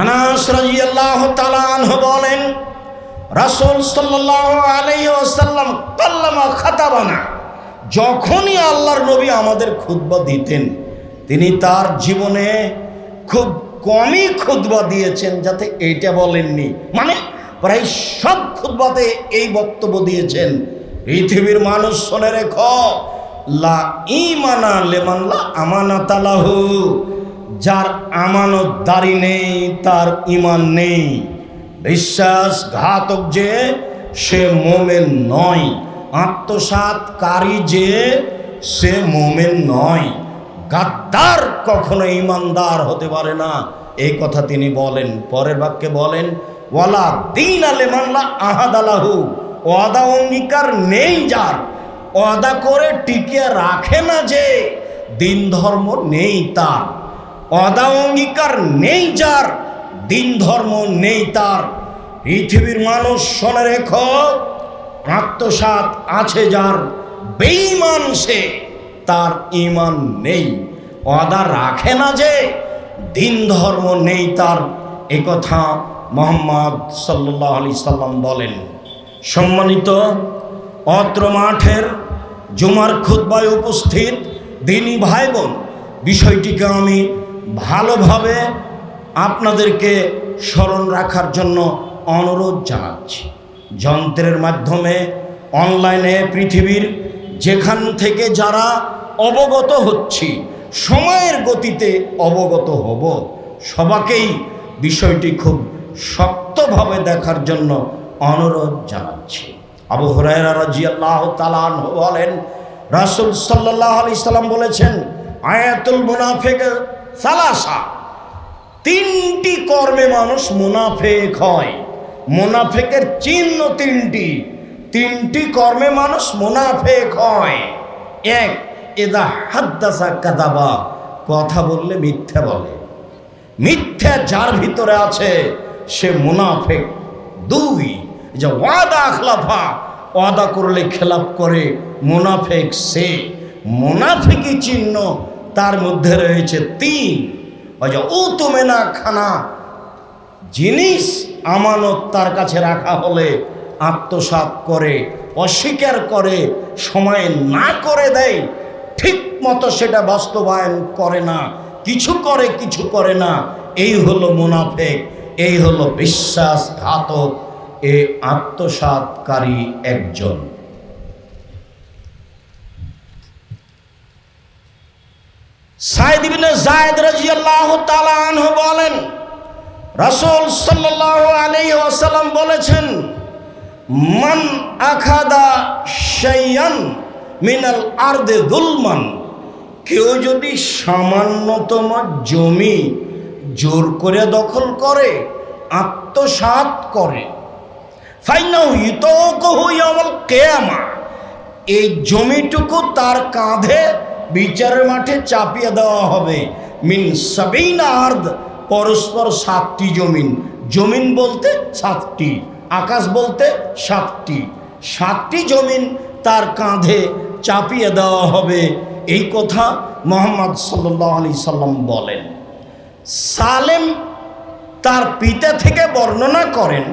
আনাস রাজিয়াল্লাহু তাআলা আনহু বলেন, রাসূল সাল্লাল্লাহু আলাইহি ওয়াসাল্লাম কাল্লামা খাতাবানা, যখনই আল্লাহর নবী আমাদের খুতবা দিতেন, তিনি তার জীবনে খুব কমই খুতবা দিয়েছেন, যাতে এইটা বলেননি। মানে প্রায় সব খুতবাতে এই বক্তব্য দিয়েছেন, পৃথিবীর মানুষ শোনে রেখ, লা ইমানা লেমানলা আমানাতালাহু যার আমানতদারি নেই, তার ইমান নেই। বিশ্বাসঘাতক যে সে মোমেন নয়। আত্মসাতকারী যে সে মোমেন নয়। গাদ্দার কখনো ইমানদার হতে পারে না। এই কথা তিনি বলেন, পরের বাক্যে বলেন, ওয়ালা দিন আলে মানলা আহাদ আলাহু ওয়াদা অঙ্গীকার নেই যার। ওয়াদা করে টিকিয়ে রাখে না যে দিন ধর্ম নেই তার। অদা অঙ্গীকার নেই যার দিন ধর্ম নেই তার। পৃথিবীর মানুষ শোনে রেখো আত্মসাত আছে যার, বেঈমান সে, তার ইমান নেই। অদা রাখে না যে দিন ধর্ম নেই তার একথা মোহাম্মদ সাল্লাহ আলি সাল্লাম বলেন। সম্মানিত, অত্র মাঠের জুমার খুদ্বায় উপস্থিত দিনী ভাই বোন বিষয়টিকে আমি ভালোভাবে আপনাদেরকে স্মরণ রাখার জন্য অনুরোধ জানাচ্ছি। যন্ত্রের মাধ্যমে অনলাইনে পৃথিবীর যেখান থেকে যারা অবগত হচ্ছি, সময়ের গতিতে অবগত হব, সবাকেই বিষয়টি খুব শক্তভাবে দেখার জন্য অনুরোধ জানাচ্ছি। আবু হরাইরা তালান বলেন, রাসুল সাল্লাহ আলি সাল্লাম বলেছেন, আয়াতুল মুনাফেক সালাসা। তিনটি কর্মে মানুষ মুনাফেক হয়। মুনাফেকের চিহ্ন তিনটি। তিনটি কর্মে মানুষ মুনাফেক হয়। এক এদা হাদ্দাসা কাদাবা। কথা বললে মিথ্যা বলে। মিথ্যা যার ভিতরে আছে, সে মুনাফেক। দুই, যে ওয়াদা আখলাফা, ওয়াদা করলে খেলাপ করে, মুনাফেক সে। মুনাফিকি চিহ্ন তার মধ্যে রয়েছে তিন। ও তুমি না খানা, জিনিস আমানত তার কাছে রাখা হলে আত্মসাত করে, অস্বীকার করে, সময় না করে দেয় ঠিক মতো সেটা বাস্তবায়ন করে না, কিছু করে কিছু করে না। এই হলো মুনাফেক, এই হলো বিশ্বাসঘাতক, এ আত্মসাতকারী একজন। বলেন, রাসূল সাল্লাল্লাহু বলেছেন, মান আখাদা মিনাল আরদে যুলমান কেউ যদি সামান্যতম জমি জোর করে দখল করে, আত্মসাৎ করে ইয়াউমাল কিয়ামা, এই জমিটুকু তার কাঁধে বিচারের মাঠে চাপিয়ে দেওয়া হবে। মিন সাবিন আর্দ, পরস্পর সাতটি জমিন। জমিন বলতে সাতটি, আকাশ বলতে সাতটি। সাতটি জমিন তার কাঁধে চাপিয়ে দেওয়া হবে। এই কথা মোহাম্মদ সাল্লাহ আলি সাল্লাম বলেন। সালেম তার পিতা থেকে বর্ণনা করেন।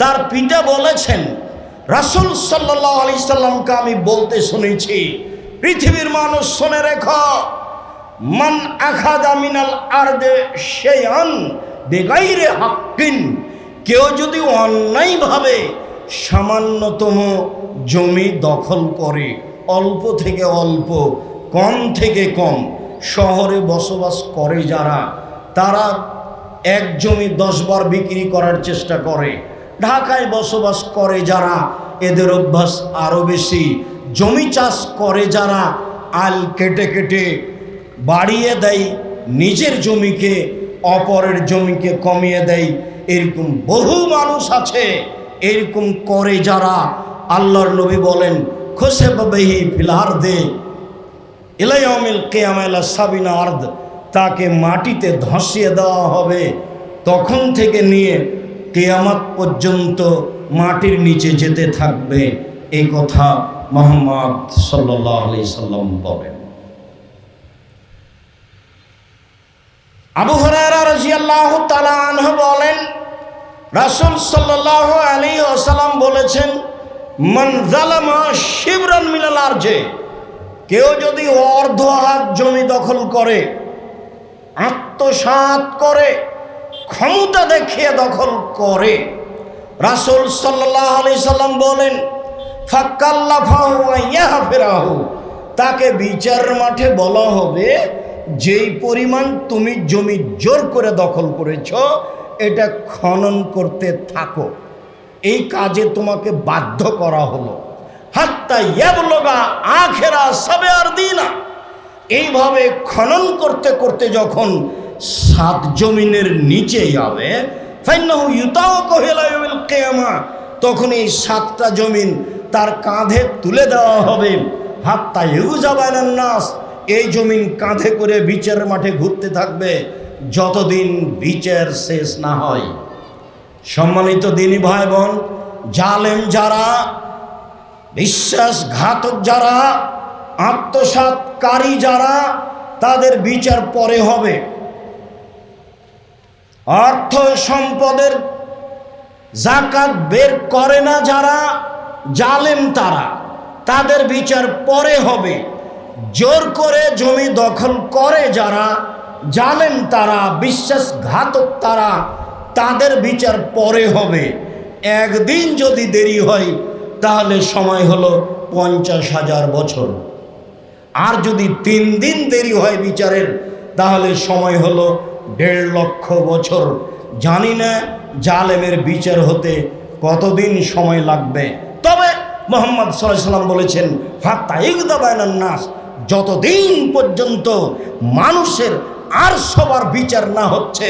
তার পিতা বলেছেন, রাসুল সাল্লাহ আলি সাল্লামকে আমি বলতে শুনেছি পৃথিবীর মানুষ শুনে রেখ, মান আখাদা মিনাল শেয়ান বেগাইরে হাক্কিন কেউ যদি অন্যায়ভাবে সামান্যতম জমি দখল করে, অল্প থেকে অল্প, কম থেকে কম, শহরে বসবাস করে যারা, তারা এক জমি দশবার বিক্রি করার চেষ্টা করে। ঢাকায় বসবাস করে যারা, এদের অভ্যাস আরও বেশি। জমি চাষ করে যারা আল কেটে কেটে বাড়িয়ে দেয়, নিজের জমিকে, অপরের জমিকে কমিয়ে দেয়, এরকম বহু মানুষ আছে, এরকম করে যারা আল্লাহর নবী বলেন, খোসে বেহি ফিলহার দে ইলাইমিল কেয়ামেলা সাবিনা আর্দ তাকে মাটিতে ধসিয়ে দেওয়া হবে। তখন থেকে নিয়ে কেয়ামাত পর্যন্ত মাটির নিচে যেতে থাকবে। এই কথা মোহাম্মদ সাল্লাহ আলি সাল্লাম বলেন। আবু হরারা রাজিয়াল্লাহ তালা বলেন, রাসুল সাল্লাহ আলী আসালাম বলেছেন, মান জালামা শিবরান মিলাল আরজে কেউ যদি অর্ধ হাত জমি দখল করে আত্মসাত করে, ক্ষমতা দেখিয়ে দখল করে, রাসুল সাল্লাহ আলি সাল্লাম বলেন তাকে বিচার মাঠে বলা হবে, যেই পরিমাণ তুমি জমি জোর করে দখল করেছ, এটা খনন করতে থাকো। এই কাজে তোমাকে বাধ্য করা হলো। সবে আর দিনা। এইভাবে খনন করতে করতে যখন সাত জমিনের নিচে যাবে তখন এই সাতটা জমিন তার কাঁধে তুলে দেওয়া হবে। হাত্তা ইউজাবাইনান নাস, এই জমিন কাঁধে করে বিচারের মাঠে ঘুরতে থাকবে, যতদিন বিচার শেষ না হয়। সম্মানিত দিনী ভাই বোন জালেম যারা, বিশ্বাসঘাতক যারা আত্মসাতকারী যারা, তাদের বিচার পরে হবে। অর্থ সম্পদের জাকাত বের করে না যারা জালেম তারা। তাদের বিচার পরে হবে। জোর করে জমি দখল করে যারা জালেম তারা, বিশ্বাসঘাতক তারা, তাদের বিচার পরে হবে। একদিন যদি দেরি হয়, তাহলে সময় হলো পঞ্চাশ হাজার বছর। আর যদি তিন দিন দেরি হয় বিচারের, তাহলে সময় হলো দেড় লক্ষ বছর। জানি না জালেমের বিচার হতে কতদিন সময় লাগবে। মোহাম্মদ সাল্লাম বলেছেন ফাত্তাইকদাবায়নার নাস, যতদিন পর্যন্ত মানুষের আর সবার বিচার না হচ্ছে,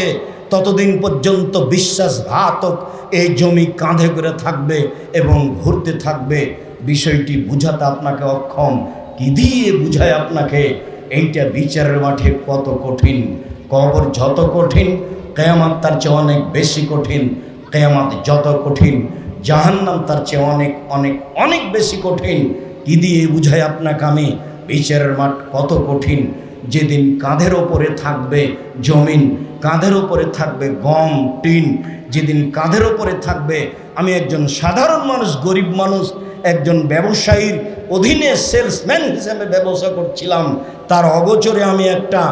ততদিন পর্যন্ত বিশ্বাসঘাতক এই জমি কাঁধে করে থাকবে এবং ঘুরতে থাকবে। বিষয়টি বুঝাতে আপনাকে অক্ষম, কি দিয়ে বুঝায় আপনাকে? এইটা বিচারের মাঠে কত কঠিন, কবর যত কঠিন, কেয়ামাত তার চেয়ে অনেক বেশি কঠিন, কেয়ামাত যত কঠিন। জাহান্নাম তার চেয়ে অনেক অনেক অনেক বেশি কঠিন। কি দিয়ে বুঝায় আপনাকে আমি? বিচারের মাঠ কত কঠিন। যেদিন কাঁধের ওপরে থাকবে জমিন, কাঁধের ওপরে থাকবে গম, টিন। যেদিন কাঁধের ওপরে থাকবে, আমি একজন সাধারণ মানুষ, গরিব মানুষ, একজন ব্যবসায়ীর অধীনে সেলসম্যান হিসেবে ব্যবসা করছিলাম। তার অগোচরে আমি একটা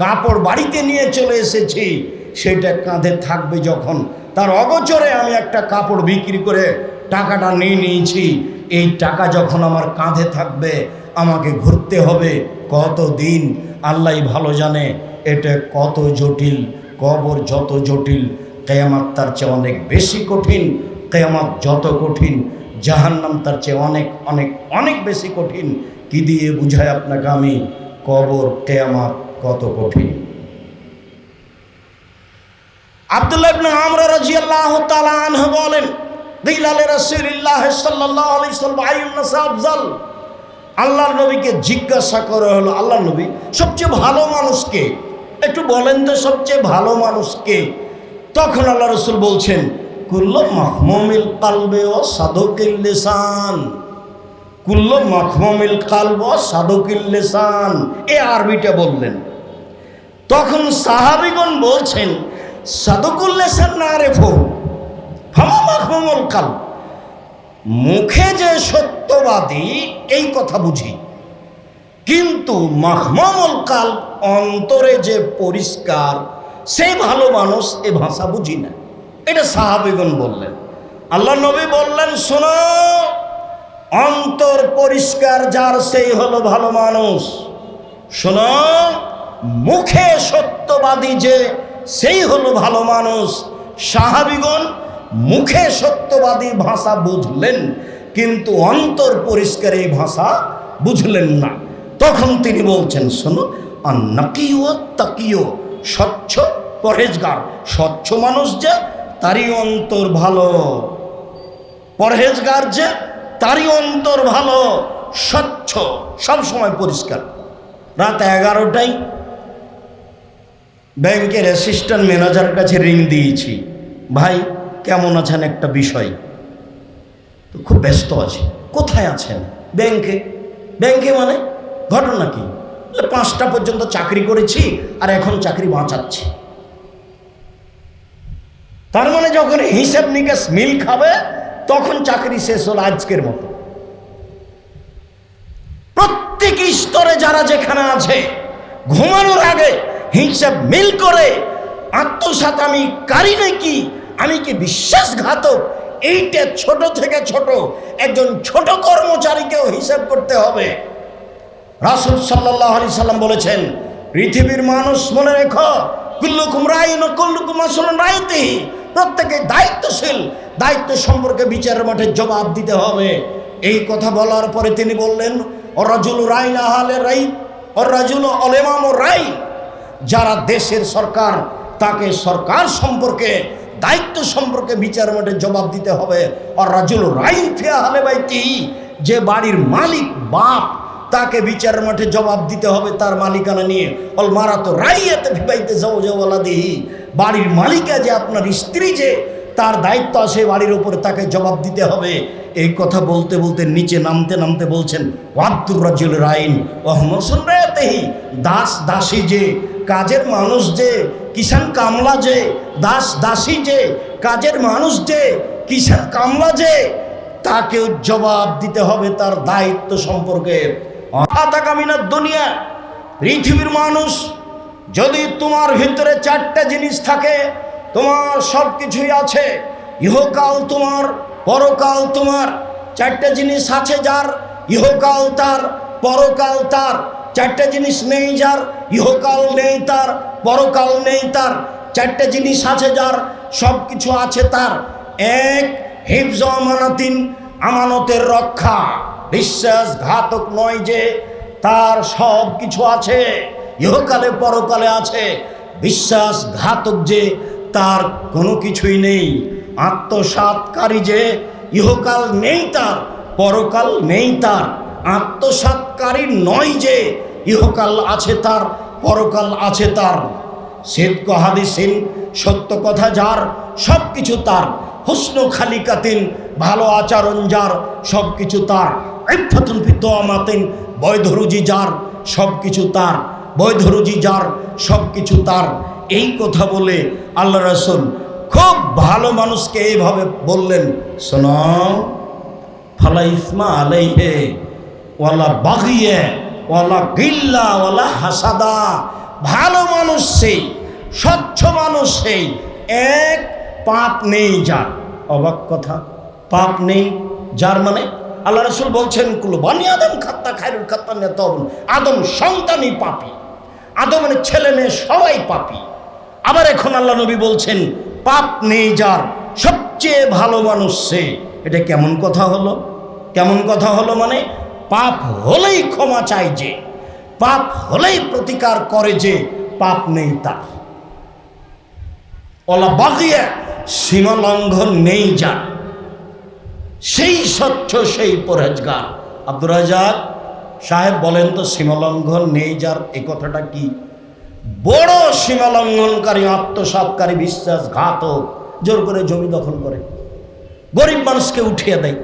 কাপড় বাড়িতে নিয়ে চলে এসেছি। সেটা কাঁধে থাকবে যখন। তার অগোচরে আমি একটা কাপড় বিক্রি করে টাকাটা নিয়ে নিয়েছি। এই টাকা যখন আমার কাঁধে থাকবে, আমাকে ঘুরতে হবে কত দিন আল্লাহ ভালো জানে, এটা কত জটিল, কবর যত জটিল। কেয়ামাত তার চেয়ে অনেক বেশি কঠিন, কেয়ামাত যত কঠিন। জাহান্নাম তার চেয়ে অনেক অনেক অনেক বেশি কঠিন। কি দিয়ে বুঝায় আপনাকে আমি? কবর, কেয়ামাত কত কঠিন। আব্দুল্লাহ আমর বলেন নবীকে জিজ্ঞাসা করা হলো নবী, সবচেয়ে ভালো মানুষকে, একটু বলেন তো সবচেয়ে ভালো মানুষকে। তখন আল্লাহ রসুল বলছেন, কুল্ল মাহমুমিল কালবে ও সাধকিল কুল্ল মাহমুমিল কালব সাধকিল এ আরবিটা বললেন। তখন সাহাবিগণ বলছেন সাধকুল না মাহমুমুল কাল। মুখে যে সত্যবাদী, এই কথা বুঝি। কিন্তু মাহমুল কাল অন্তরে যে পরিষ্কার সেই ভালো মানুষ, এ ভাষা বুঝি না। এটা সাহাবিগণ বললেন। আল্লাহ নবী বললেন, শোনো, অন্তর পরিষ্কার, যার সেই হলো ভালো মানুষ। শোনো, মুখে সত্যবাদী যে সেই হলো ভালো মানুষ। সাহাবিগণ মুখে সত্যবাদী ভাষা বুঝলেন, কিন্তু অন্তর পরিষ্কার এই ভাষা বুঝলেন না। তখন তিনি বলছেন, শোনো, আর নাকিও তাকিও স্বচ্ছ পরহেজগার, স্বচ্ছ মানুষ যে, তারই অন্তর ভালো। পরহেজগার যে, তারই অন্তর ভালো। স্বচ্ছ, সবসময় পরিষ্কার। রাত এগারোটায় ব্যাংকের অ্যাসিস্ট্যান্ট ম্যানেজারের কাছে রিং দিয়েছি। ভাই, কেমন আছেন? একটা বিষয়। তো খুব ব্যস্ত আছে। কোথায় আছেন? ব্যাংকে। ব্যাংকে মানে? ঘটনা কি? পাঁচটা পর্যন্ত চাকরি করেছি আর এখন চাকরি বাঁচাচ্ছি। তার মানে যখন হিসেব নিকেশ মিল খাবে, তখন চাকরি শেষ হল আজকের মতো। প্রত্যেক স্তরে যারা যেখানে আছে, ঘুমানোর আগে হিসাব মিল করে আত্মসাত আমি কারি নাকি আমি কি বিশ্বাসঘাতক? এইটা ছোট থেকে ছোট, একজন ছোট কর্মচারীকেও হিসাব করতে হবে। রাসুল সাল্লাহ আলি সাল্লাম বলেছেন, পৃথিবীর মানুষ মনে রেখো, কুল্লুকুম রাইন ও কুল্লুকুম আসল রাইতেই প্রত্যেকে দায়িত্বশীল, দায়িত্ব সম্পর্কে বিচারের মাঠে জবাব দিতে হবে। এই কথা বলার পরে তিনি বললেন অরাজুল রাইন আহালে রাই অরাজুল অলেমাম ও রাই যারা দেশের সরকার, তাকে সরকার সম্পর্কে, দায়িত্ব সম্পর্কে বিচার মাঠে জবাব দিতে হবে। আর রাজুল রাইন ফেয়া হালে বাইতি, যে বাড়ির মালিক বাপ, তাকে বিচার মাঠে জবাব দিতে হবে তার মালিকানা নিয়ে। অল মারা তো রাইয়াতে ভিবাইতে যাও যাওয়ালা দিহি বাড়ির মালিকা যে আপনার স্ত্রী যে তার দায়িত্ব আছে বাড়ির উপরে তাকে জবাব দিতে হবে। এই কথা বলতে বলতে নিচে নামতে নামতে বলছেন ওয়াদ্দুর রাজুল রাইন ওহমদ রায়াতেহি দাস দাসী যে, কাজের মানুষ যে কিষান কামলা যে, দাস দাসী যে, কাজের মানুষ যে কিষান কামলা যে, তাকেও জবাব দিতে হবে তার দায়িত্ব সম্পর্কে। অথাকামিনার দুনিয়া, পৃথিবীর মানুষ, যদি তোমার ভিতরে চারটা জিনিস থাকে তোমার সব কিছুই আছে। ইহকাল তোমার, পরকাল তোমার। চারটা জিনিস আছে যার, ইহকাল তার, পরকাল তার। চারটা জিনিস নেই যার, ইহকাল নেই তার, পরকাল নেই তার। চারটা জিনিস আছে যার সব কিছু আছে তার। এক, হিফজ আমানাতিন, আমানতের রক্ষা। বিশ্বাসঘাতক নয় যে তার সব কিছু আছে, ইহকালে পরকালে আছে। বিশ্বাসঘাতক যে তার কোনো কিছুই নেই। আত্মসাতকারী যে ইহকাল নেই তার, পরকাল নেই তার। আত্মসাতকারী নয় যে ইহকাল আছে তার, পরকাল আছে তার। সেদক হাদিসিন সত্য কথা যার সব কিছু তার। হুসন খালিকাতিন, ভালো আচরণ যার সব কিছু তার ইফাতুন ফিত আমাতিন বৈধরুজি যার সব কিছু তার বৈধরুজি যার সব কিছু তার। এই কথা বলে আল্লাহ রসুল খুব ভালো মানুষকে এইভাবে বললেন, শোন, ফালা ইসমা আলাইহে ওয়ালা বাগিয়ে ওয়ালা গিল্লা ওয়ালা হাসাদা। ভালো মানুষ সেই, স্বচ্ছ মানুষ সেই, এক পাপ নেই যার। অবাক কথা, পাপ নেই যার মানে আল্লাহ রসুল বলছেন, কুলো বানি আদম খাত্তা খায়রুল খাত্তা তখন আদম সন্তানই পাপি, আদমের ছেলে মেয়ে সবাই পাপি। আবার এখন আল্লাহ নবী বলছেন, পাপ নেই যার, সবচেয়ে ভালো মানুষ সে। এটা কেমন কথা হলো? কেমন কথা হলো মানে পাপ হলেই ক্ষমা চাই যে, পাপ হলেই প্রতিকার করে যে, পাপ নেই তার। ওলা বাগিয়া সীমা লঙ্ঘন নেই যার। সেই স্বচ্ছ, সেই পরেজগার আব্দুর সাহেব বলেন তো, সীমালঙ্ঘন নেই যার, এ কথাটা কি? বড় সীমালঙ্ঘনকারী আত্মসাতকারী, বিশ্বাসঘাতক, জোর করে জমি দখল করে। গরিব মানুষকে উঠিয়ে দেয়।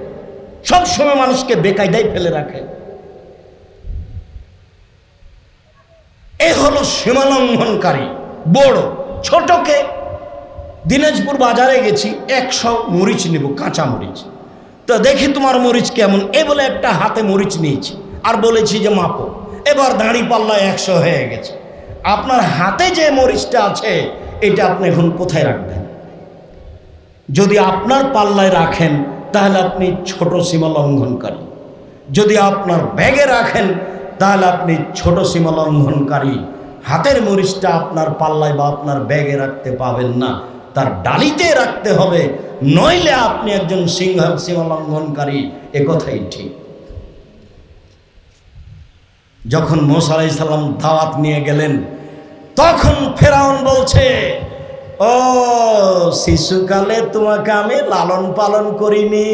সব সময় মানুষকে বেকায়দায় ফেলে রাখে। এ হলো সীমালঙ্ঘনকারী বড়, ছোটকে দিনাজপুর বাজারে গেছি, একশো মরিচ নেব, কাঁচা মরিচ। তো দেখি তোমার মরিচ কেমন? এ বলে একটা হাতে মরিচ নিয়েছি, আর বলেছি যে মাপো। এবার দাঁড়ি পাল্লা একশো হয়ে গেছে। আপনার হাতে যে মরিচটা আছে, এটা আপনি এখন কোথায় রাখবেন? যদি আপনার পাল্লায় রাখেন, তাহলে আপনি ছোট সীমা লঙ্ঘনকারী। যদি আপনার ব্যাগে রাখেন, তাহলে আপনি ছোট সীমা লঙ্ঘনকারী। হাতের মরিচটা আপনার পাল্লায় বা আপনার ব্যাগে রাখতে পাবেন না। তার ডালিতে রাখতে হবে, নইলে আপনি একজন সিংহ সীমা লঙ্ঘনকারী একথাই ঠিক। যখন মোসা আলাইসাল্লাম দাওয়াত নিয়ে গেলেন, তখন ফেরাউন বলছে, ও, শিশুকালে তোমাকে আমি লালন পালন করিনি।